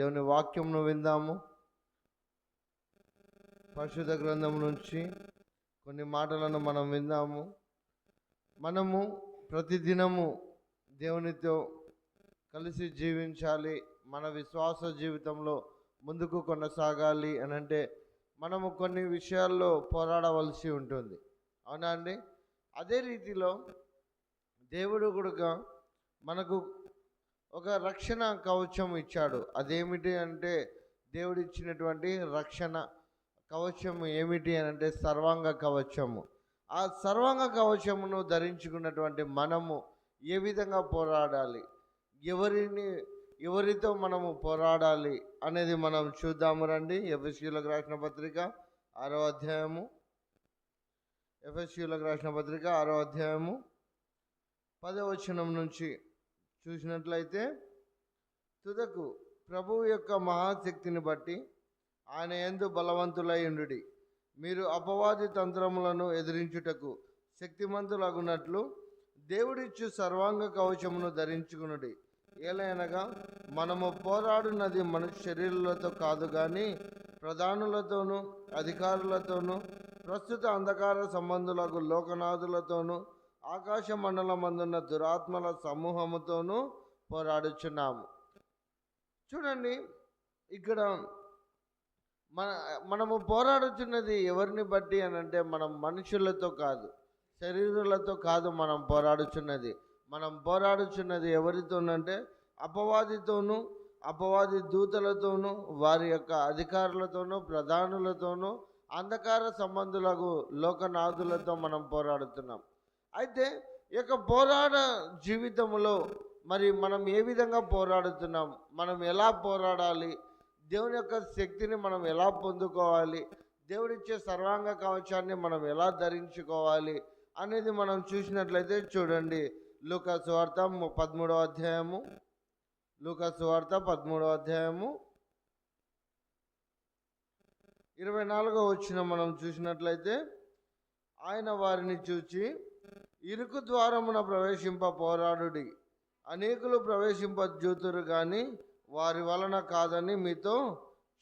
దేవుని వాక్యంను విందాము. పరిశుద్ధ గ్రంథం నుంచి కొన్ని మాటలను మనం విందాము. మనము ప్రతిదినము దేవునితో కలిసి జీవించాలి. మన విశ్వాస జీవితంలో ముందుకు కొనసాగాలి అని అంటే మనము కొన్ని విషయాల్లో పోరాడవలసి ఉంటుంది. అవునా అండి? అదే రీతిలో దేవుడు కూడా మనకు ఒక రక్షణ కవచం ఇచ్చాడు. అదేమిటి అంటే దేవుడిచ్చినటువంటి రక్షణ కవచము ఏమిటి అని అంటే సర్వాంగ కవచము. ఆ సర్వాంగ కవచమును ధరించుకున్నటువంటి మనము ఏ విధంగా పోరాడాలి? ఎవరిని ఎవరితో మనము పోరాడాలి అనేది మనం చూద్దాము రండి. ఎఫ్ఎస్యూలకు రాసిన పత్రిక ఆరో అధ్యాయము. ఎఫ్ఎస్యూలకు రాసిన పత్రిక ఆరో అధ్యాయము. పదవచనం నుంచి చూసినట్లయితే తుదకు ప్రభువు యొక్క మహాశక్తిని బట్టి ఆయన ఎందు బలవంతులై మీరు అపవాది తంత్రములను ఎదిరించుటకు శక్తిమంతులగునట్లు దేవుడిచ్చు సర్వాంగ కవచమును ధరించుకునుడి. ఏలైనగా మనము పోరాడున్నది మనుష్య శరీరులతో కాదు కానీ ప్రధానులతోనూ అధికారులతోనూ ప్రస్తుత అంధకార సంబంధులకు లోకనాథులతోనూ ఆకాశ మండలమందున్న దురాత్మల సమూహముతోనూ పోరాడుచున్నాము. చూడండి ఇక్కడ మన మనము పోరాడుచున్నది ఎవరిని బట్టి అని అంటే మనం మనుషులతో కాదు శరీరాలతో కాదు మనం పోరాడుచున్నది. మనం పోరాడుచున్నది ఎవరితోనంటే అపవాదితోనూ అపవాది దూతలతోనూ వారి యొక్క అధికారులతోనూ ప్రధానులతోనూ అంధకార సంబంధులకు లోకనాథులతో మనం పోరాడుతున్నాం. అయితే ఈ యొక్క పోరాట జీవితంలో మరి మనం ఏ విధంగా పోరాడుతున్నాం? మనం ఎలా పోరాడాలి? దేవుని యొక్క శక్తిని మనం ఎలా పొందుకోవాలి? దేవుడిచ్చే సర్వాంగ కవచాన్ని మనం ఎలా ధరించుకోవాలి అనేది మనం చూసినట్లయితే చూడండి. లూకా వార్త పదమూడవ అధ్యాయము. లూకా వార్త పదమూడవ అధ్యాయము. ఇరవై నాలుగో వచ్చిన మనం చూసినట్లయితే ఆయన వారిని చూచి ఇరుకు ద్వారమున ప్రవేశింప పోరాడుడి. అనేకులు ప్రవేశింప జూతురు కానీ వారి వలన కాదని మీతో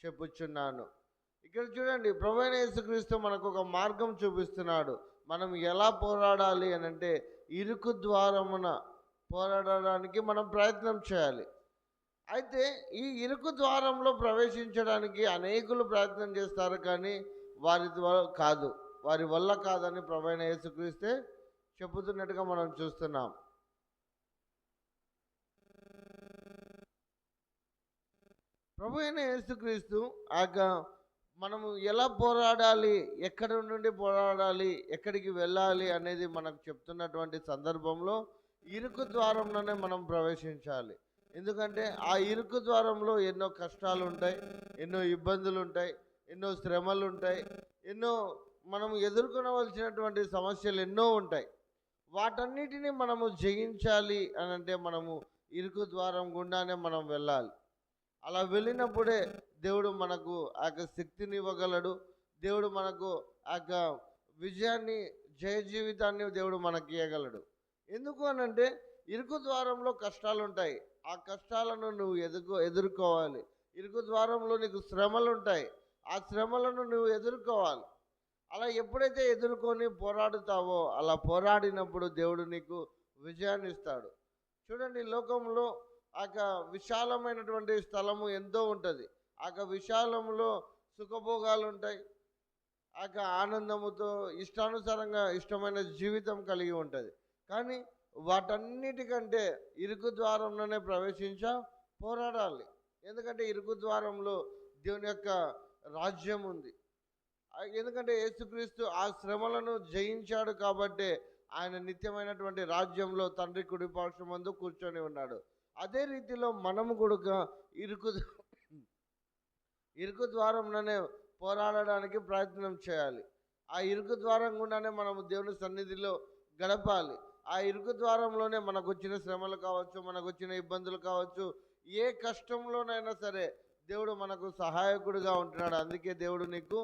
చెప్పుచున్నాను. ఇక్కడ చూడండి ప్రవీణ యేసుక్రీస్తు మనకు ఒక మార్గం చూపిస్తున్నాడు. మనం ఎలా పోరాడాలి అని అంటే ఇరుకు ద్వారమున పోరాడడానికి మనం ప్రయత్నం చేయాలి. అయితే ఈ ఇరుకు ద్వారంలో ప్రవేశించడానికి అనేకులు ప్రయత్నం చేస్తారు కానీ వారి ద్వారా కాదు. వారి వల్ల కాదని ప్రవీణ యేసుక్రీస్తే చెబుతున్నట్టుగా మనం చూస్తున్నాం. ప్రభు అయిన యేసుక్రీస్తు ఆ యొక్క మనము ఎలా పోరాడాలి ఎక్కడి నుండి పోరాడాలి ఎక్కడికి వెళ్ళాలి అనేది మనకు చెప్తున్నటువంటి సందర్భంలో ఇరుకు ద్వారంలోనే మనం ప్రవేశించాలి. ఎందుకంటే ఆ ఇరుకు ద్వారంలో ఎన్నో కష్టాలు ఉంటాయి ఎన్నో ఇబ్బందులు ఉంటాయి ఎన్నో శ్రమలు ఉంటాయి ఎన్నో మనం ఎదుర్కొనవలసినటువంటి సమస్యలు ఎన్నో ఉంటాయి. వాటన్నిటిని మనము జయించాలి అని అంటే మనము ఇరుకు ద్వారం గుండానే మనం వెళ్ళాలి. అలా వెళ్ళినప్పుడే దేవుడు మనకు ఆ యొక్క శక్తిని ఇవ్వగలడు దేవుడు మనకు ఆ యొక్క విజయాన్ని జయ జీవితాన్ని దేవుడు మనకి ఇవ్వగలడు ఎందుకు అనంటే ఇరుకు ద్వారంలో కష్టాలు ఉంటాయి ఆ కష్టాలను నువ్వు ఎదుర్కో ఎదుర్కోవాలి. ఇరుకు ద్వారంలో నీకు శ్రమలు ఉంటాయి ఆ శ్రమలను నువ్వు ఎదుర్కోవాలి. అలా ఎప్పుడైతే ఎదుర్కొని పోరాడుతావో అలా పోరాడినప్పుడు దేవుడు నీకు విజయాన్ని ఇస్తాడు. చూడండి లోకంలో ఆ విశాలమైనటువంటి స్థలము ఎంతో ఉంటుంది. ఆ విశాలంలో సుఖభోగాలు ఉంటాయి. ఆ యొక్క ఆనందముతో ఇష్టానుసారంగా ఇష్టమైన జీవితం కలిగి ఉంటుంది. కానీ వాటన్నిటికంటే ఇరుకు ద్వారంలోనే ప్రవేశించా పోరాడాలి. ఎందుకంటే ఇరుకు ద్వారంలో దేవుని యొక్క రాజ్యం ఉంది. ఎందుకంటే యేసుక్రీస్తు ఆ శ్రమలను జయించాడు కాబట్టి ఆయన నిత్యమైనటువంటి రాజ్యంలో తండ్రి కుడి ముందు కూర్చొని ఉన్నాడు. అదే రీతిలో మనము కూడా ఇరుకు ఇరుకు ద్వారంలోనే పోరాడడానికి ప్రయత్నం చేయాలి. ఆ ఇరుకు ద్వారం గుండానే మనము దేవుని సన్నిధిలో గడపాలి. ఆ ఇరుకు ద్వారంలోనే మనకు వచ్చిన శ్రమలు కావచ్చు మనకు వచ్చిన ఇబ్బందులు కావచ్చు ఏ కష్టంలోనైనా సరే దేవుడు మనకు సహాయకుడుగా ఉంటున్నాడు. అందుకే దేవుడు నీకు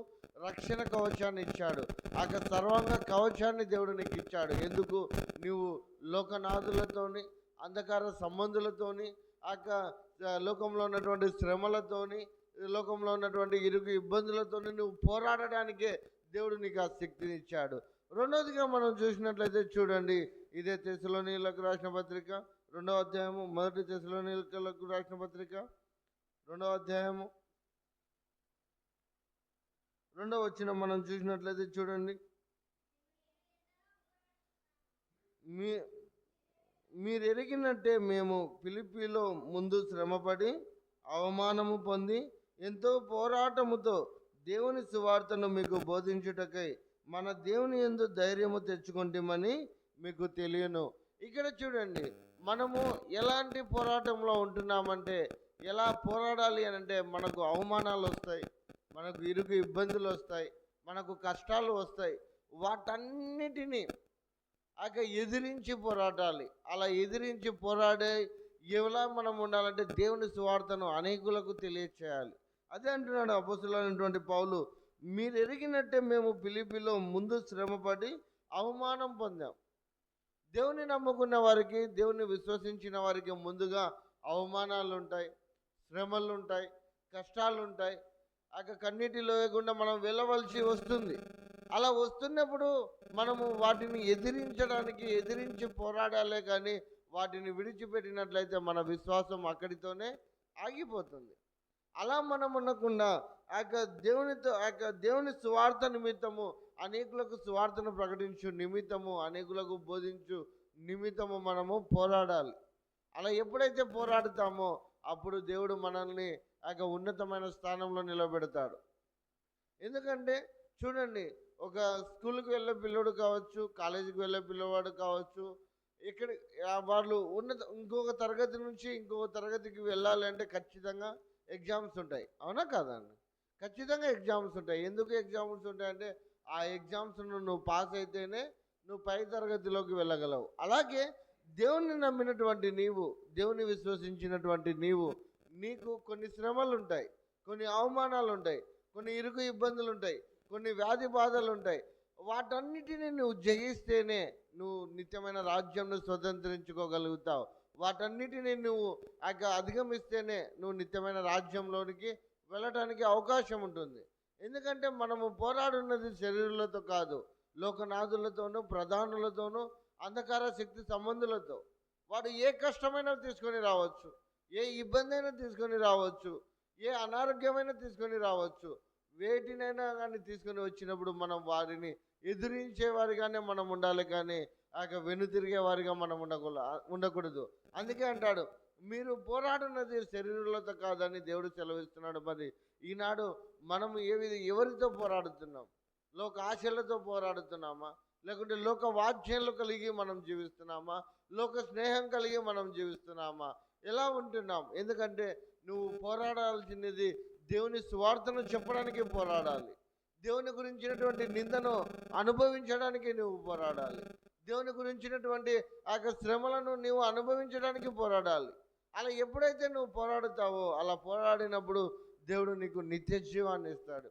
రక్షణ కవచాన్ని ఇచ్చాడు. ఆ సర్వాంగ కవచాన్ని దేవుడు నీకు ఇచ్చాడు. ఎందుకు? నువ్వు లోకనాథులతోని అంధకార సంబంధులతోని ఆ యొక్క లోకంలో ఉన్నటువంటి శ్రమలతోని లోకంలో ఉన్నటువంటి ఇరుగు ఇబ్బందులతోని నువ్వు పోరాడడానికే దేవుడు నీకు ఆ శక్తిని ఇచ్చాడు. రెండవదిగా మనం చూసినట్లయితే చూడండి ఇదే తెశలోనీలకు రాసిన పత్రిక రెండవ అధ్యాయము మొదటి తెశలోనీలకు రాసిన పత్రిక. రెండవ అధ్యాయము. రెండవ వచ్చిన మనం చూసినట్లయితే చూడండి. మీ మీరు ఎరిగినట్టే మేము ఫిలిప్పీలో ముందు శ్రమపడి అవమానము పొంది ఎంతో పోరాటముతో దేవుని సువార్తను మీకు బోధించుటకై మన దేవుని ఎందు ధైర్యము తెచ్చుకుంటామని మీకు తెలియను. ఇక్కడ చూడండి మనము ఎలాంటి పోరాటంలో ఉంటున్నామంటే ఎలా పోరాడాలి అని అంటే మనకు అవమానాలు వస్తాయి మనకు ఇరుకు ఇబ్బందులు వస్తాయి మనకు కష్టాలు వస్తాయి. వాటన్నిటినీ అక ఎదిరించి పోరాడాలి. అలా ఎదిరించి పోరాడే ఎలా మనం ఉండాలంటే దేవుని స్వార్థను అనేకులకు తెలియచేయాలి. అదే అంటున్నాడు అపసులైనటువంటి పౌలు మీరు ఎరిగినట్టే మేము పిలిపిలో ముందు శ్రమపడి అవమానం పొందాం. దేవుని నమ్ముకున్న వారికి దేవుని విశ్వసించిన వారికి ముందుగా అవమానాలు ఉంటాయి శ్రమలు ఉంటాయి కష్టాలు ఉంటాయి అక కన్నీటిలో లేకుండా మనం వెళ్ళవలసి వస్తుంది. అలా వస్తున్నప్పుడు మనము వాటిని ఎదిరించడానికి ఎదిరించి పోరాడాలే కానీ వాటిని విడిచిపెట్టినట్లయితే మన విశ్వాసం అక్కడితోనే ఆగిపోతుంది. అలా మనం అనకుండా ఆ యొక్క దేవునితో ఆ యొక్క దేవుని సువార్త నిమిత్తము అనేకులకు సువార్తను ప్రకటించు నిమిత్తము అనేకులకు బోధించు నిమిత్తము మనము పోరాడాలి. అలా ఎప్పుడైతే పోరాడుతామో అప్పుడు దేవుడు మనల్ని ఆ ఉన్నతమైన స్థానంలో నిలబెడతాడు. ఎందుకంటే చూడండి ఒక స్కూల్కి వెళ్ళే పిల్లోడు కావచ్చు కాలేజీకి వెళ్ళే పిల్లవాడు కావచ్చు ఇక్కడ వాళ్ళు ఉన్నత ఇంకొక తరగతి నుంచి ఇంకొక తరగతికి వెళ్ళాలి అంటే ఖచ్చితంగా ఎగ్జామ్స్ ఉంటాయి. అవునా కాదండి ఖచ్చితంగా ఎగ్జామ్స్ ఉంటాయి. ఎందుకు ఎగ్జామ్స్ ఉంటాయంటే ఆ ఎగ్జామ్స్ నువ్వు పాస్ అయితేనే నువ్వు పై తరగతిలోకి వెళ్ళగలవు. అలాగే దేవుని నమ్మినటువంటి నీవు దేవుని విశ్వసించినటువంటి నీవు నీకు కొన్ని శ్రమలు ఉంటాయి కొన్ని అవమానాలు ఉంటాయి కొన్ని ఇరుకు ఇబ్బందులు ఉంటాయి కొన్ని వ్యాధి బాధలు ఉంటాయి వాటన్నిటిని నువ్వు జయిస్తేనే నువ్వు నిత్యమైన రాజ్యంను స్వతంత్రించుకోగలుగుతావు. వాటన్నిటిని నువ్వు ఆ యొక్క అధిగమిస్తేనే నువ్వు నిత్యమైన రాజ్యంలోనికి వెళ్ళటానికి అవకాశం ఉంటుంది. ఎందుకంటే మనము పోరాడున్నది శరీరులతో కాదు లోకనాథులతోనూ ప్రధానులతోనూ అంధకార శక్తి సంబంధులతో వాడు ఏ కష్టమైనా తీసుకొని రావచ్చు ఏ ఇబ్బంది అయినా తీసుకొని రావచ్చు ఏ అనారోగ్యమైనా తీసుకొని రావచ్చు. వేటినైనా కానీ తీసుకొని వచ్చినప్పుడు మనం వారిని ఎదిరించేవారిగానే మనం ఉండాలి కానీ ఆ యొక్క వెనుతిరిగే వారిగా మనం ఉండకూడదు ఉండకూడదు. అందుకే అంటాడు మీరు పోరాడున్నది శరీరులతో కాదని దేవుడు సెలవిస్తున్నాడు మరి. ఈనాడు మనము ఏ ఎవరితో పోరాడుతున్నాం? లోక ఆశలతో పోరాడుతున్నామా? లేకుంటే లోక వాద్యాలు కలిగి మనం జీవిస్తున్నామా? లోక స్నేహం కలిగి మనం జీవిస్తున్నామా? ఎలా ఉంటున్నాం? ఎందుకంటే నువ్వు పోరాడాల్సినది దేవుని స్వార్థను చెప్పడానికి పోరాడాలి. దేవుని గురించినటువంటి నిందను అనుభవించడానికి నువ్వు పోరాడాలి. దేవుని గురించినటువంటి ఆ యొక్క శ్రమలను నీవు అనుభవించడానికి పోరాడాలి. అలా ఎప్పుడైతే నువ్వు పోరాడుతావో అలా పోరాడినప్పుడు దేవుడు నీకు నిత్య జీవాన్ని ఇస్తాడు.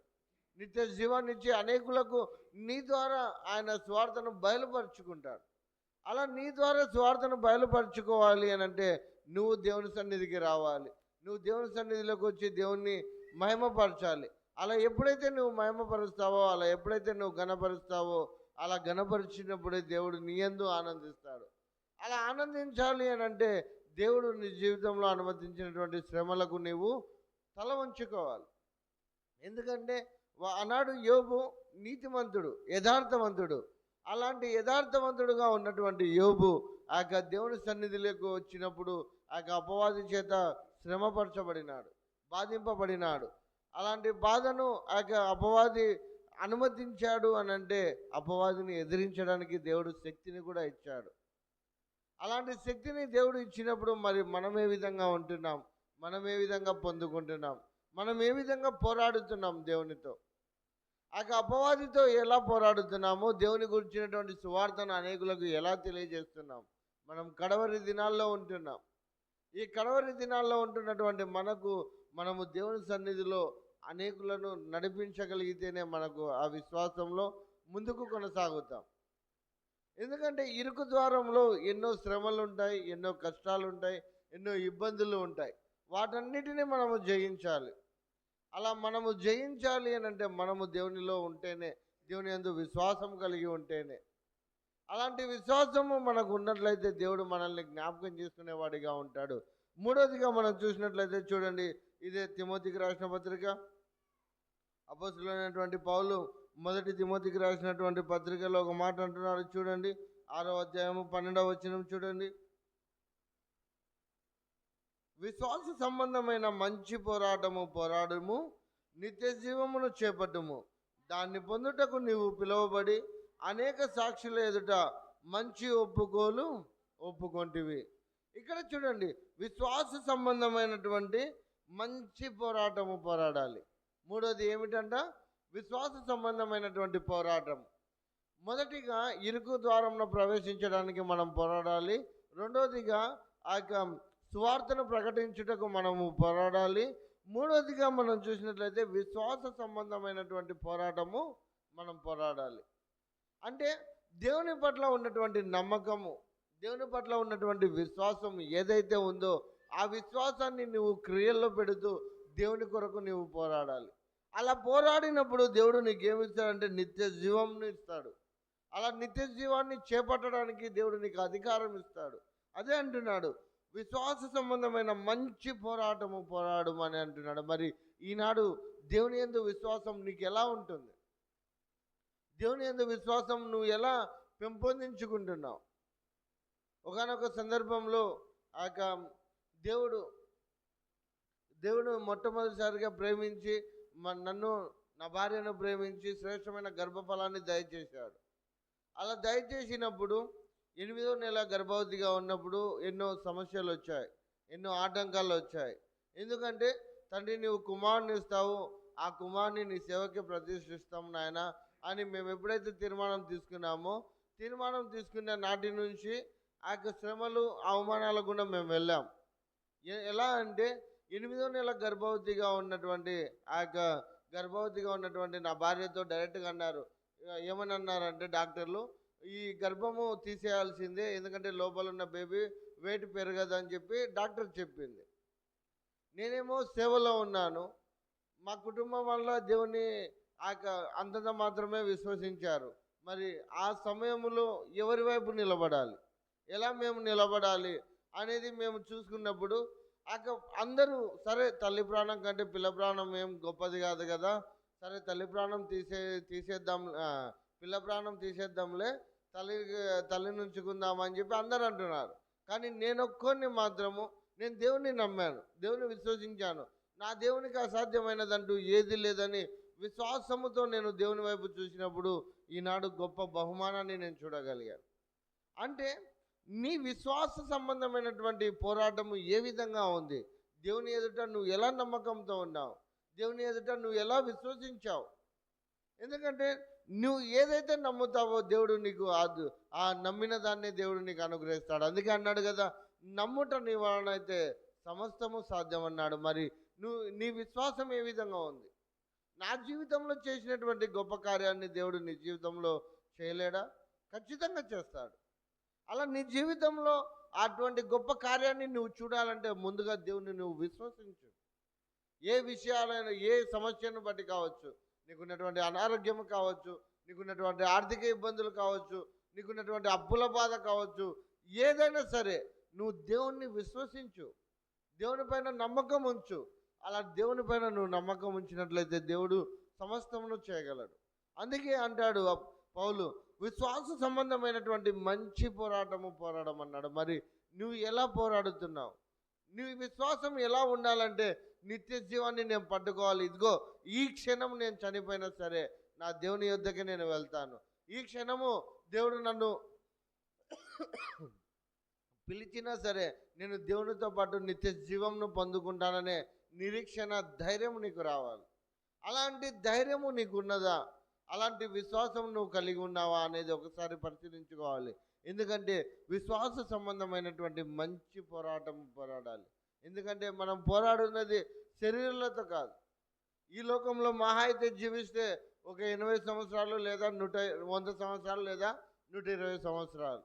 నిత్య జీవాన్నిచ్చి అనేకులకు నీ ద్వారా ఆయన స్వార్థను బయలుపరుచుకుంటాడు. అలా నీ ద్వారా స్వార్థను బయలుపరుచుకోవాలి అని అంటే నువ్వు దేవుని సన్నిధికి రావాలి. నువ్వు దేవుని సన్నిధిలోకి వచ్చి దేవుణ్ణి మహిమపరచాలి. అలా ఎప్పుడైతే నువ్వు మహిమపరుస్తావో అలా ఎప్పుడైతే నువ్వు గణపరుస్తావో అలా గణపరిచినప్పుడే దేవుడు నీ ఎందు ఆనందిస్తాడు. అలా ఆనందించాలి అని అంటే దేవుడు నీ జీవితంలో అనుమతించినటువంటి శ్రమలకు నీవు తల వంచుకోవాలి. ఎందుకంటే ఆనాడు యోబు నీతిమంతుడు యథార్థవంతుడు. అలాంటి యథార్థవంతుడుగా ఉన్నటువంటి యోబు ఆ యొక్క దేవుని సన్నిధిలోకి వచ్చినప్పుడు ఆ యొక్క అపవాది చేత శ్రమపరచబడినాడు బాధింపబడినాడు. అలాంటి బాధను ఆ యొక్క అపవాది అనుమతించాడు అని అంటే అపవాదిని ఎదిరించడానికి దేవుడు శక్తిని కూడా ఇచ్చాడు. అలాంటి శక్తిని దేవుడు ఇచ్చినప్పుడు మరి మనం ఏ విధంగా ఉంటున్నాం మనం ఏ విధంగా పొందుకుంటున్నాం. మనం ఏ విధంగా పోరాడుతున్నాం దేవునితో? ఆ యొక్క అపవాదితో ఎలా పోరాడుతున్నామో దేవుని గురించినటువంటి సువార్తను అనేకులకు ఎలా తెలియజేస్తున్నాం? మనం కడవరి దినాల్లో ఉంటున్నాం. ఈ కడవరి దినాల్లో ఉంటున్నటువంటి మనకు మనము దేవుని సన్నిధిలో అనేకులను నడిపించగలిగితేనే మనకు ఆ విశ్వాసంలో ముందుకు కొనసాగుతాం. ఎందుకంటే ఇరుకు ద్వారంలో ఎన్నో శ్రమలు ఉంటాయి ఎన్నో కష్టాలు ఉంటాయి ఎన్నో ఇబ్బందులు ఉంటాయి. వాటన్నిటిని మనము జయించాలి. అలా మనము జయించాలి అని అంటే మనము దేవునిలో ఉంటేనే దేవుని యందు విశ్వాసం కలిగి ఉంటేనే. అలాంటి విశ్వాసము మనకు ఉన్నట్లయితే దేవుడు మనల్ని జ్ఞాపకం చేసుకునేవాడిగా ఉంటాడు. మూడోదిగా మనం చూసినట్లయితే చూడండి ఇదే తిమోతికి రాసిన పత్రిక. అపోసులైనటువంటి పౌలు మొదటి తిమోతికి రాసినటువంటి పత్రికలో ఒక మాట అంటున్నాడు చూడండి. ఆరో అధ్యాయము పన్నెండవ వచ్చినం చూడండి. విశ్వాస సంబంధమైన మంచి పోరాటము పోరాడము నిత్య జీవమును చేపట్టుము. దాన్ని పొందుటకు నీవు పిలువబడి అనేక సాక్షుల ఎదుట మంచి ఒప్పుకోలు ఒప్పుకొంటివి. ఇక్కడ చూడండి విశ్వాస సంబంధమైనటువంటి మంచి పోరాటము పోరాడాలి. మూడోది ఏమిటంట? విశ్వాస సంబంధమైనటువంటి పోరాటం. మొదటిగా ఇరుకు ద్వారంలో ప్రవేశించడానికి మనం పోరాడాలి. రెండోదిగా ఆ యొక్క సువార్తను ప్రకటించుటకు మనము పోరాడాలి. మూడవదిగా మనం చూసినట్లయితే విశ్వాస సంబంధమైనటువంటి పోరాటము మనం పోరాడాలి. అంటే దేవుని పట్ల ఉన్నటువంటి నమ్మకము దేవుని పట్ల ఉన్నటువంటి విశ్వాసం ఏదైతే ఉందో ఆ విశ్వాసాన్ని నువ్వు క్రియల్లో పెడుతూ దేవుని కొరకు నువ్వు పోరాడాలి. అలా పోరాడినప్పుడు దేవుడు నీకు ఏమి నిత్య జీవంను ఇస్తాడు. అలా నిత్య జీవాన్ని చేపట్టడానికి దేవుడు నీకు అధికారం ఇస్తాడు. అదే అంటున్నాడు విశ్వాస సంబంధమైన మంచి పోరాటము పోరాడము అని అంటున్నాడు. మరి ఈనాడు దేవుని యందు విశ్వాసం నీకు ఎలా ఉంటుంది? దేవుని ఎందు విశ్వాసం నువ్వు ఎలా పెంపొందించుకుంటున్నావు? ఒకనొక సందర్భంలో ఆ యొక్క దేవుడు దేవుడు మొట్టమొదటిసారిగా ప్రేమించి మ- నన్ను నా భార్యను ప్రేమించి శ్రేష్టమైన గర్భఫలాన్ని దయచేశాడు. అలా దయచేసినప్పుడు ఎనిమిదో నెల గర్భవతిగా ఉన్నప్పుడు ఎన్నో సమస్యలు వచ్చాయి ఎన్నో ఆటంకాలు వచ్చాయి. ఎందుకంటే తండ్రి నీవు కుమారుని ఇస్తావు ఆ కుమారుని నీ సేవకి ప్రతిష్ఠిస్తాం నాయన అని మేము ఎప్పుడైతే తీర్మానం తీసుకున్నామో తీర్మానం తీసుకున్న నాటి నుంచి ఆ యొక్క శ్రమలు అవమానాల గుండా మేము వెళ్ళాం. ఎలా అంటే ఎనిమిదో నెల గర్భవతిగా ఉన్నటువంటి ఆ యొక్క గర్భవతిగా ఉన్నటువంటి నా భార్యతో డైరెక్ట్గా అన్నారు. ఏమని అన్నారంటే డాక్టర్లు ఈ గర్భము తీసేయాల్సిందే. ఎందుకంటే లోపల ఉన్న బేబీ వెయిట్ పెరగదని చెప్పి డాక్టర్ చెప్పింది. నేనేమో సేవలో ఉన్నాను. మా కుటుంబం వల్ల దేవుని ఆ యొక్క అంతంత మాత్రమే విశ్వసించారు. మరి ఆ సమయంలో ఎవరి వైపు నిలబడాలి? ఎలా మేము నిలబడాలి అనేది మేము చూసుకున్నప్పుడు అక్క అందరూ సరే తల్లి ప్రాణం కంటే పిల్ల ప్రాణం ఏం గొప్పది కాదు కదా. సరే తల్లి ప్రాణం తీసే తీసేద్దాం పిల్ల ప్రాణం తీసేద్దాంలే. తల్లి తల్లినుంచుకుందామని చెప్పి అందరూ అంటున్నారు. కానీ నేను ఒక్కొని మాత్రము నేను దేవుని నమ్మాను దేవుని విశ్వసించాను. నా దేవునికి అసాధ్యమైనదంటూ ఏది లేదని విశ్వాసముతో నేను దేవుని వైపు చూసినప్పుడు ఈనాడు గొప్ప బహుమానాన్ని నేను చూడగలిగాను. అంటే నీ విశ్వాస సంబంధమైనటువంటి పోరాటము ఏ విధంగా ఉంది? దేవుని ఎదుట నువ్వు ఎలా నమ్మకంతో ఉన్నావు? దేవుని ఎదుట నువ్వు ఎలా విశ్వసించావు? ఎందుకంటే నువ్వు ఏదైతే నమ్ముతావో దేవుడు నీకు ఆ ఆ నమ్మిన దాన్ని దేవుడు నీకు అనుగ్రహిస్తాడు. అందుకే అన్నాడు కదా నమ్ముట నీ అయితే సమస్తము సాధ్యం అన్నాడు మరి నువ్వు నీ విశ్వాసం ఏ విధంగా ఉంది? నా జీవితంలో చేసినటువంటి గొప్ప కార్యాన్ని దేవుడు నీ జీవితంలో చేయలేడా? ఖచ్చితంగా చేస్తాడు. అలా నీ జీవితంలో అటువంటి గొప్ప కార్యాన్ని నువ్వు చూడాలంటే ముందుగా దేవుడిని నువ్వు విశ్వసించు. ఏ విషయాలైనా ఏ సమస్యను బట్టి కావచ్చు. నీకున్నటువంటి అనారోగ్యం కావచ్చు నీకున్నటువంటి ఆర్థిక ఇబ్బందులు కావచ్చు నీకున్నటువంటి అప్పుల బాధ కావచ్చు ఏదైనా సరే నువ్వు దేవుణ్ణి విశ్వసించు దేవుని పైన నమ్మకం ఉంచు. అలా దేవుని పైన నువ్వు నమ్మకం ఉంచినట్లయితే దేవుడు సమస్తమును చేయగలడు. అందుకే అంటాడు పౌలు విశ్వాస సంబంధమైనటువంటి మంచి పోరాటము పోరాటం అన్నాడు మరి నువ్వు ఎలా పోరాడుతున్నావు? నీ విశ్వాసం ఎలా ఉండాలంటే నిత్య జీవాన్ని నేను పట్టుకోవాలి. ఇదిగో ఈ క్షణం నేను చనిపోయినా సరే నా దేవుని యొద్దకి నేను వెళ్తాను. ఈ క్షణము దేవుడు నన్ను పిలిచినా సరే నేను దేవునితో పాటు నిత్య జీవంను పొందుకుంటాననే నిరీక్షణ ధైర్యం నీకు రావాలి. అలాంటి ధైర్యము నీకు ఉన్నదా అలాంటి విశ్వాసం నువ్వు కలిగి ఉన్నావా అనేది ఒకసారి పరిశీలించుకోవాలి. ఎందుకంటే విశ్వాస సంబంధమైనటువంటి మంచి పోరాటం పోరాడాలి. ఎందుకంటే మనం పోరాడున్నది శరీరాలతో కాదు. ఈ లోకంలో మహా అయితే జీవిస్తే ఒక ఎనభై సంవత్సరాలు లేదా నూట వంద సంవత్సరాలు లేదా నూట ఇరవై సంవత్సరాలు.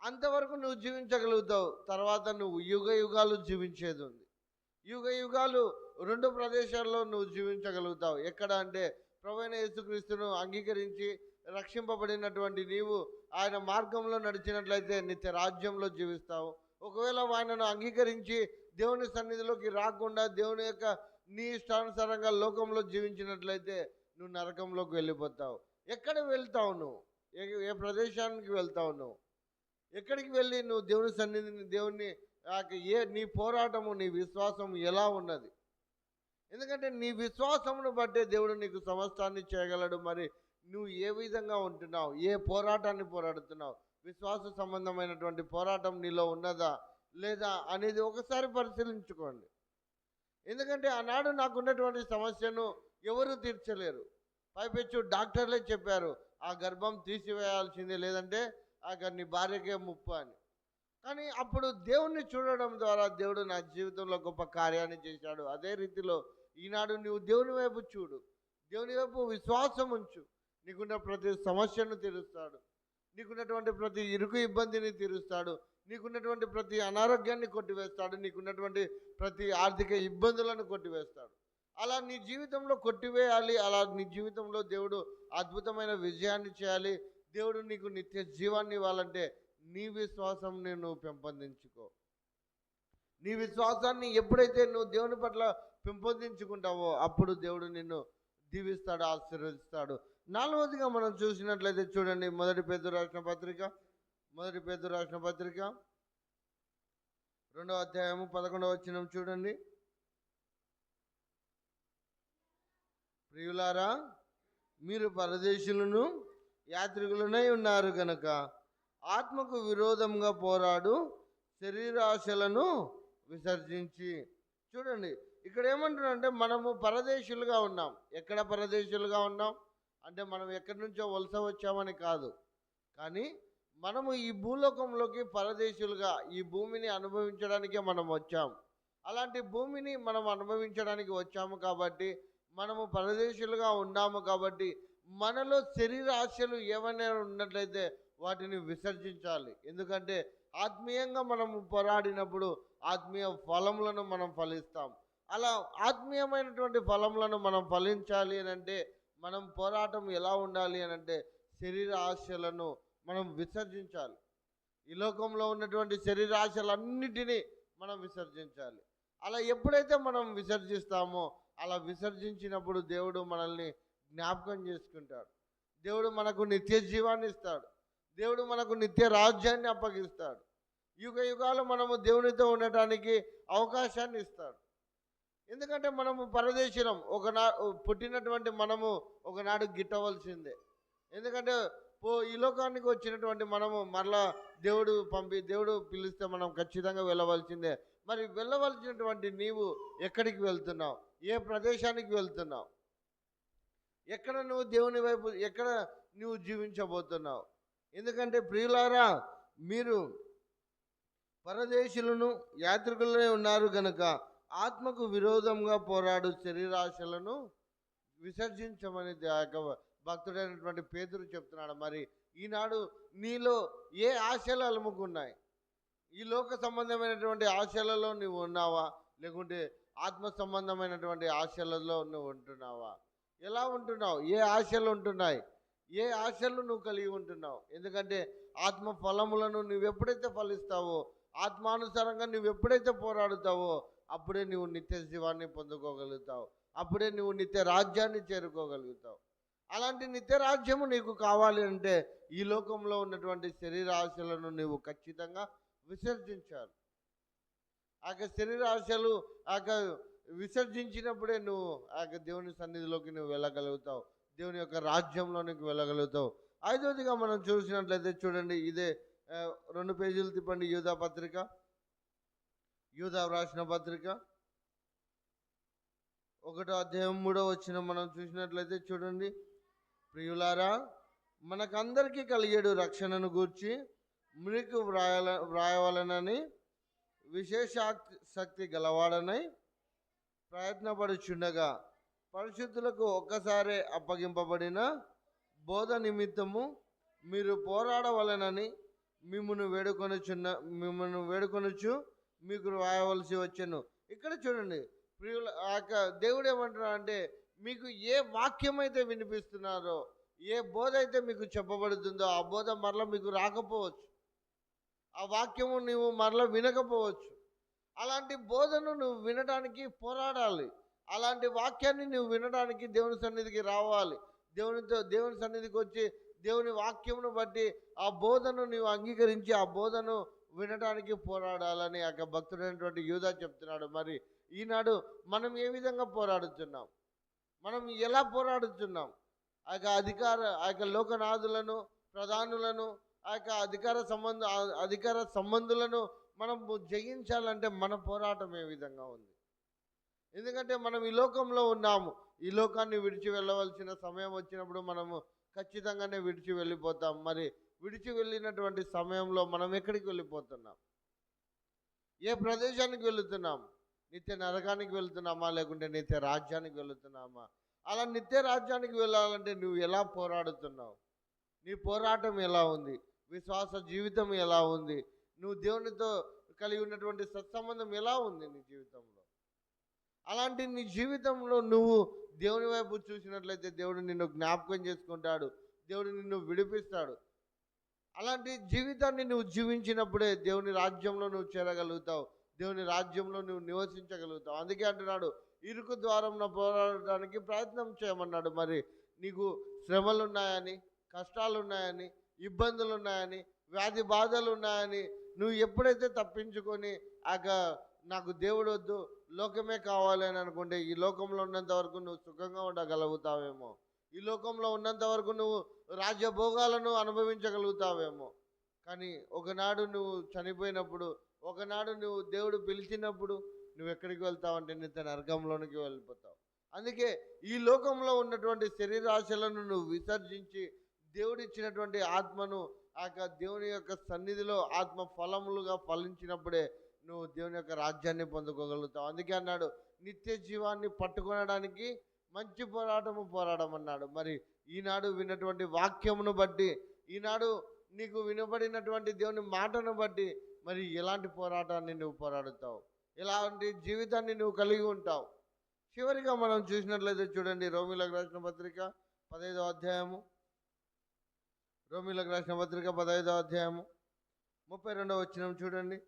అంతవరకు నువ్వు జీవించగలుగుతావు తర్వాత నువ్వు యుగ యుగాలు జీవించేది ఉంది. యుగ యుగాలు రెండు ప్రదేశాల్లో నువ్వు జీవించగలుగుతావు. ఎక్కడ అంటే ప్రవీణ యేసుక్రీస్తును అంగీకరించి రక్షింపబడినటువంటి నీవు ఆయన మార్గంలో నడిచినట్లయితే నిత్య రాజ్యంలో జీవిస్తావు. ఒకవేళ ఆయనను అంగీకరించి దేవుని సన్నిధిలోకి రాకుండా దేవుని యొక్క నీ ఇష్టానుసారంగా లోకంలో జీవించినట్లయితే నువ్వు నరకంలోకి వెళ్ళిపోతావు. ఎక్కడ వెళ్తావు నువ్వు? ఏ ఏ ప్రదేశానికి వెళ్తావు నువ్వు? ఎక్కడికి వెళ్ళి నువ్వు దేవుని సన్నిధిని దేవుని ఏ నీ పోరాటము నీ విశ్వాసం ఎలా ఉన్నది? ఎందుకంటే నీ విశ్వాసమును బట్టే దేవుడు నీకు సమస్తాన్ని చేయగలడు. మరి నువ్వు ఏ విధంగా ఉంటున్నావు? ఏ పోరాటాన్ని పోరాడుతున్నావు? విశ్వాస సంబంధమైనటువంటి పోరాటం నీలో ఉన్నదా లేదా అనేది ఒకసారి పరిశీలించుకోండి. ఎందుకంటే ఆనాడు నాకున్నటువంటి సమస్యను ఎవరు తీర్చలేరు. పైపెచ్చు డాక్టర్లే చెప్పారు ఆ గర్భం తీసివేయాల్సిందే లేదంటే ఆ నీ భార్యకే ముప్పు అని. కానీ అప్పుడు దేవుణ్ణి చూడడం ద్వారా దేవుడు నా జీవితంలో గొప్ప కార్యాన్ని చేశాడు. అదే రీతిలో ఈనాడు నువ్వు దేవుని వైపు చూడు. దేవుని వైపు విశ్వాసం ఉంచు. నీకున్న ప్రతి సమస్యను తీరుస్తాడు. నీకున్నటువంటి ప్రతి ఇరుకు ఇబ్బందిని తీరుస్తాడు. నీకున్నటువంటి ప్రతి అనారోగ్యాన్ని కొట్టివేస్తాడు. నీకున్నటువంటి ప్రతి ఆర్థిక ఇబ్బందులను కొట్టివేస్తాడు. అలా నీ జీవితంలో కొట్టివేయాలి. అలా నీ జీవితంలో దేవుడు అద్భుతమైన విజయాన్ని చేయాలి. దేవుడు నీకు నిత్య జీవాన్ని ఇవ్వాలంటే నీ విశ్వాసం నువ్వు పెంపొందించుకో. నీ విశ్వాసాన్ని ఎప్పుడైతే నువ్వు దేవుని పట్ల పెంపొందించుకుంటావో అప్పుడు దేవుడు నిన్ను దీవిస్తాడు ఆశీర్వదిస్తాడు. నాలుగవదిగా మనం చూసినట్లయితే చూడండి మొదటి పేద రాసిన పత్రిక మొదటి పేద రాసిన పత్రిక రెండవ అధ్యాయము పదకొండవ వచ్చిన చూడండి. ప్రియులారా మీరు పరదేశులను యాత్రికులనై ఉన్నారు గనక ఆత్మకు విరోధంగా పోరాడు శరీరాశలను విసర్జించి. చూడండి ఇక్కడ ఏమంటున్నారంటే మనము పరదేశులుగా ఉన్నాం. ఎక్కడ పరదేశులుగా ఉన్నాం? అంటే మనం ఎక్కడి నుంచో వలస వచ్చామని కాదు. కానీ మనము ఈ భూలోకంలోకి పరదేశులుగా ఈ భూమిని అనుభవించడానికే మనం వచ్చాం. అలాంటి భూమిని మనం అనుభవించడానికి వచ్చాము కాబట్టి మనము పరదేశులుగా ఉన్నాము కాబట్టి మనలో శరీరాశలు ఏమైనా ఉన్నట్లయితే వాటిని విసర్జించాలి. ఎందుకంటే ఆత్మీయంగా మనము పోరాడినప్పుడు ఆత్మీయ ఫలములను మనం ఫలిస్తాం. అలా ఆత్మీయమైనటువంటి ఫలములను మనం ఫలించాలి అని అంటే మనం పోరాటం ఎలా ఉండాలి అని అంటే శరీర ఆశలను మనం విసర్జించాలి. ఈ లోకంలో ఉన్నటువంటి శరీర ఆశలన్నిటినీ మనం విసర్జించాలి. అలా ఎప్పుడైతే మనం విసర్జిస్తామో అలా విసర్జించినప్పుడు దేవుడు మనల్ని జ్ఞాపకం చేసుకుంటాడు. దేవుడు మనకు నిత్య జీవాన్ని ఇస్తాడు. దేవుడు మనకు నిత్య రాజ్యాన్ని అప్పగిస్తాడు. యుగ యుగాలు మనము దేవునితో ఉండటానికి అవకాశాన్ని ఇస్తాడు. ఎందుకంటే మనము పరదేశీలం ఒకనా పుట్టినటువంటి మనము ఒకనాడు గిట్టవలసిందే. ఎందుకంటే పో ఈ లోకానికి వచ్చినటువంటి మనము మరలా దేవుడు పంపి దేవుడు పిలిస్తే మనం ఖచ్చితంగా వెళ్ళవలసిందే. మరి వెళ్ళవలసినటువంటి నీవు ఎక్కడికి వెళ్తున్నావు? ఏ ప్రదేశానికి వెళ్తున్నావు? ఎక్కడ నువ్వు దేవుని వైపు ఎక్కడ నువ్వు జీవించబోతున్నావు? ఎందుకంటే ప్రియులారా మీరు పరదేశులను యాత్రికులనే ఉన్నారు కనుక ఆత్మకు విరోధంగా పోరాడు శరీరాశలను విసర్జించమని భక్తుడైనటువంటి పేదరు చెప్తున్నాడు. మరి ఈనాడు నీలో ఏ ఆశలు అలుముకున్నాయి? ఈ లోక సంబంధమైనటువంటి ఆశలలో నువ్వు ఉన్నావా? లేకుంటే ఆత్మ సంబంధమైనటువంటి ఆశలలో నువ్వు ఉంటున్నావా? ఎలా ఉంటున్నావు? ఏ ఆశలు ఉంటున్నాయి? ఏ ఆశలు నువ్వు కలిగి ఉంటున్నావు? ఎందుకంటే ఆత్మ ఫలములను నువ్వు ఎప్పుడైతే ఫలిస్తావో ఆత్మానుసారంగా నువ్వు ఎప్పుడైతే పోరాడుతావో అప్పుడే నువ్వు నిత్య జీవాన్ని పొందుకోగలుగుతావు. అప్పుడే నువ్వు నిత్య రాజ్యాన్ని చేరుకోగలుగుతావు. అలాంటి నిత్య రాజ్యము నీకు కావాలి అంటే ఈ లోకంలో ఉన్నటువంటి శరీర ఆశలను నీవు ఖచ్చితంగా విసర్జించాలి. ఆ యొక్క శరీర ఆశలు ఆ యొక్క విసర్జించినప్పుడే నువ్వు ఆ యొక్క దేవుని సన్నిధిలోకి నువ్వు వెళ్ళగలుగుతావు. దేవుని యొక్క రాజ్యంలోనికి వెళ్ళగలుగుతావు. ఐదవదిగా మనం చూసినట్లయితే చూడండి ఇదే రెండు పేజీలు తిప్పండి యూధా పత్రిక. యూదా వ్రాసిన పత్రిక. ఒకటో అధ్యాయం మూడో వచ్చిన మనం చూసినట్లయితే చూడండి. ప్రియులారా మనకందరికీ కలిగేడు రక్షణను గూర్చి మీకు వ్రాయాల వ్రాయవలనని విశేష శక్తి గలవాడనై ప్రయత్నపడుచుండగా పరిశుద్ధులకు ఒక్కసారే అప్పగింపబడిన బోధ నిమిత్తము మీరు పోరాడవలనని మిమ్మను వేడుకొనుచున్న మిమ్మల్ని వేడుకొనుచు మీకు రాయవలసి వచ్చాను. ఇక్కడ చూడండి ప్రియుల ఆ యొక్క దేవుడు ఏమంటున్నాడు అంటే మీకు ఏ వాక్యం అయితే వినిపిస్తున్నారో ఏ బోధ అయితే మీకు చెప్పబడుతుందో ఆ బోధ మరలా మీకు రాకపోవచ్చు. ఆ వాక్యము నువ్వు మరలా వినకపోవచ్చు. అలాంటి బోధను నువ్వు వినడానికి పోరాడాలి. అలాంటి వాక్యాన్ని నువ్వు వినడానికి దేవుని సన్నిధికి రావాలి. దేవునితో దేవుని సన్నిధికి వచ్చి దేవుని వాక్యమును బట్టి ఆ బోధను నీవు అంగీకరించి ఆ బోధను వినడానికి పోరాడాలని ఆ యొక్క భక్తుడైనటువంటి యూదా చెప్తున్నాడు. మరి ఈనాడు మనం ఏ విధంగా పోరాడుతున్నాం? మనం ఎలా పోరాడుతున్నాం? ఆ యొక్క అధికార ఆ యొక్క లోకనాథులను ప్రధానులను ఆ యొక్క అధికార సంబంధ అధికార సంబంధులను మనం జయించాలంటే మన పోరాటం ఏ విధంగా ఉంది? ఎందుకంటే మనం ఈ లోకంలో ఉన్నాము. ఈ లోకాన్ని విడిచి వెళ్ళవలసిన సమయం వచ్చినప్పుడు మనము ఖచ్చితంగానే విడిచి వెళ్ళిపోతాం. మరి విడిచి వెళ్ళినటువంటి సమయంలో మనం ఎక్కడికి వెళ్ళిపోతున్నాం? ఏ ప్రదేశానికి వెళుతున్నాం? నిత్య నరకానికి వెళుతున్నామా? లేకుంటే నిత్య రాజ్యానికి వెళుతున్నామా? అలా నిత్య రాజ్యానికి వెళ్ళాలంటే నువ్వు ఎలా పోరాడుతున్నావు? నీ పోరాటం ఎలా ఉంది? విశ్వాస జీవితం ఎలా ఉంది? నువ్వు దేవునితో కలిగి ఉన్నటువంటి సత్సంబంధం ఎలా ఉంది నీ జీవితంలో? అలాంటి నీ జీవితంలో నువ్వు దేవుని వైపు చూసినట్లయితే దేవుడు నిన్ను జ్ఞాపకం చేసుకుంటాడు. దేవుడు నిన్ను విడిపిస్తాడు. అలాంటి జీవితాన్ని నువ్వు జీవించినప్పుడే దేవుని రాజ్యంలో నువ్వు చేరగలుగుతావు దేవుని రాజ్యంలో నువ్వు నివసించగలుగుతావు. అందుకే అంటున్నాడు ఇరుకు ద్వారం పోరాడడానికి ప్రయత్నం చేయమన్నాడు. మరి నీకు శ్రమలు ఉన్నాయని కష్టాలు ఉన్నాయని ఇబ్బందులు ఉన్నాయని వ్యాధి బాధలు ఉన్నాయని నువ్వు ఎప్పుడైతే తప్పించుకొని ఆక నాకు దేవుడు వద్దు లోకమే కావాలి అని అనుకుంటే ఈ లోకంలో ఉన్నంత వరకు నువ్వు సుఖంగా ఉండగలుగుతావేమో. ఈ లోకంలో ఉన్నంత వరకు నువ్వు రాజ్యభోగాలను అనుభవించగలుగుతావేమో. కానీ ఒకనాడు నువ్వు చనిపోయినప్పుడు ఒకనాడు నువ్వు దేవుడు పిలిచినప్పుడు నువ్వు ఎక్కడికి వెళ్తావంటే నిత్య నరకంలోనికి వెళ్ళిపోతావు. అందుకే ఈ లోకంలో ఉన్నటువంటి శరీరాశలను నువ్వు విసర్జించి దేవుడిచ్చినటువంటి ఆత్మను ఆ యొక్క దేవుని యొక్క సన్నిధిలో ఆత్మ ఫలములుగా ఫలించినప్పుడే నువ్వు దేవుని యొక్క రాజ్యాన్ని పొందుకోగలుగుతావు. అందుకే అన్నాడు నిత్య జీవాన్ని పట్టుకొనడానికి మంచి పోరాటము పోరాడమన్నాడు. మరి ఈనాడు విన్నటువంటి వాక్యమును బట్టి ఈనాడు నీకు వినబడినటువంటి దేవుని మాటను బట్టి మరి ఎలాంటి పోరాటాన్ని నువ్వు పోరాడుతావు? ఎలాంటి జీవితాన్ని నువ్వు కలిగి ఉంటావు? చివరిగా మనం చూసినట్లయితే చూడండి రోమిలకు రాసిన పత్రిక పదహైదో అధ్యాయము. రోమిలకు రాసిన పత్రిక పదహైదో అధ్యాయము. ముప్పై రెండవ వచ్చిన చూడండి.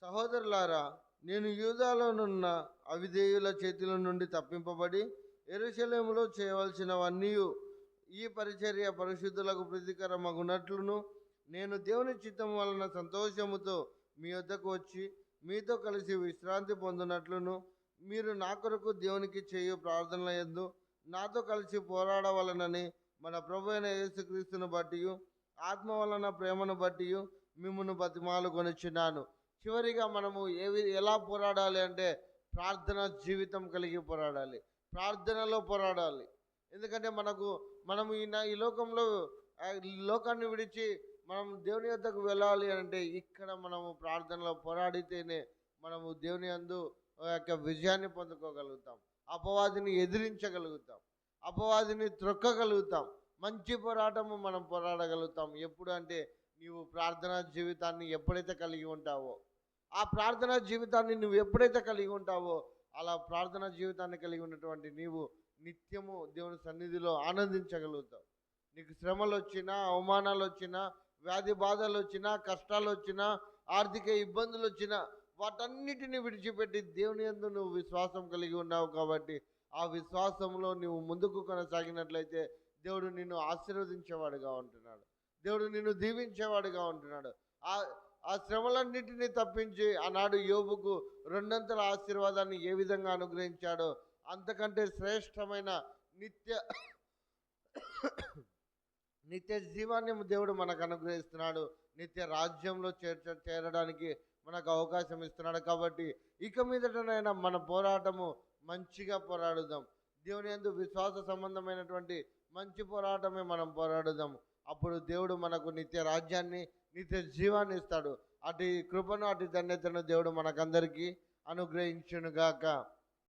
సహోదరులారా నేను యూదాలోనున్న అవిధేయుల చేతుల నుండి తప్పింపబడి ఎరుశలేములో చేయవలసినవన్నీ ఈ పరిచర్య పరిశుద్ధులకు ప్రతికరమగునట్లును. నేను దేవుని చిత్తం వలన సంతోషముతో మీ వద్దకు వచ్చి మీతో కలిసి విశ్రాంతి పొందినట్లును. మీరు నా కొరకు దేవునికి చేయు ప్రార్థనల ఎందు నాతో కలిసి పోరాడవలనని మన ప్రభు అయిన యేసుక్రీస్తును బట్టి ఆత్మ వలన ప్రేమను బట్టి మిమ్మను బతిమాలు కొనిచ్చినాను చివరిగా మనము ఏ ఎలా పోరాడాలి అంటే ప్రార్థన జీవితం కలిగి పోరాడాలి. ప్రార్థనలో పోరాడాలి. ఎందుకంటే మనకు మనము ఈ ఈ లోకంలో లోకాన్ని విడిచి మనం దేవుని యొద్దకు వెళ్ళాలి అంటే ఇక్కడ మనము ప్రార్థనలో పోరాడితేనే మనము దేవుని యందు ఆ యొక్క విజయాన్ని పొందుకోగలుగుతాం. అపవాదిని ఎదిరించగలుగుతాం. అపవాదిని త్రొక్కగలుగుతాం. మంచి పోరాటము మనం పోరాడగలుగుతాం. ఎప్పుడు అంటే నీవు ప్రార్థనా జీవితాన్ని ఎప్పుడైతే కలిగి ఉంటావో ఆ ప్రార్థనా జీవితాన్ని నువ్వు ఎప్పుడైతే కలిగి ఉంటావో అలా ప్రార్థనా జీవితాన్ని కలిగి ఉన్నటువంటి నీవు నిత్యము దేవుని సన్నిధిలో ఆనందించగలుగుతావు. నీకు శ్రమలు వచ్చినా అవమానాలు వచ్చినా వ్యాధి బాధలు వచ్చినా కష్టాలు వచ్చినా ఆర్థిక ఇబ్బందులు వచ్చినా వాటన్నిటిని విడిచిపెట్టి దేవుని యందు నువ్వు విశ్వాసం కలిగి ఉన్నావు కాబట్టి ఆ విశ్వాసంలో నువ్వు ముందుకు కొనసాగినట్లయితే దేవుడు నిన్ను ఆశీర్వదించేవాడుగా ఉంటున్నాడు. దేవుడు నిన్ను దీవించేవాడుగా ఉంటున్నాడు. ఆ ఆ శ్రమలన్నింటినీ తప్పించి ఆనాడు యోబుకు రెండంతల ఆశీర్వాదాన్ని ఏ విధంగా అనుగ్రహించాడో అంతకంటే శ్రేష్టమైన నిత్య నిత్య జీవాన్ని దేవుడు మనకు అనుగ్రహిస్తున్నాడు. నిత్య రాజ్యంలో చేర్చ చేరడానికి మనకు అవకాశం ఇస్తున్నాడు కాబట్టి ఇక మీదటనైనా మన పోరాటము మంచిగా పోరాడుదాం. దేవుని ఎందు విశ్వాస సంబంధమైనటువంటి మంచి పోరాటమే మనం పోరాడుదాం. అప్పుడు దేవుడు మనకు నిత్య రాజ్యాన్ని నిత్య జీవాన్ని ఇస్తాడు. అటు కృపను అటు ధన్యతను దేవుడు మనకందరికీ అనుగ్రహించునుగాక.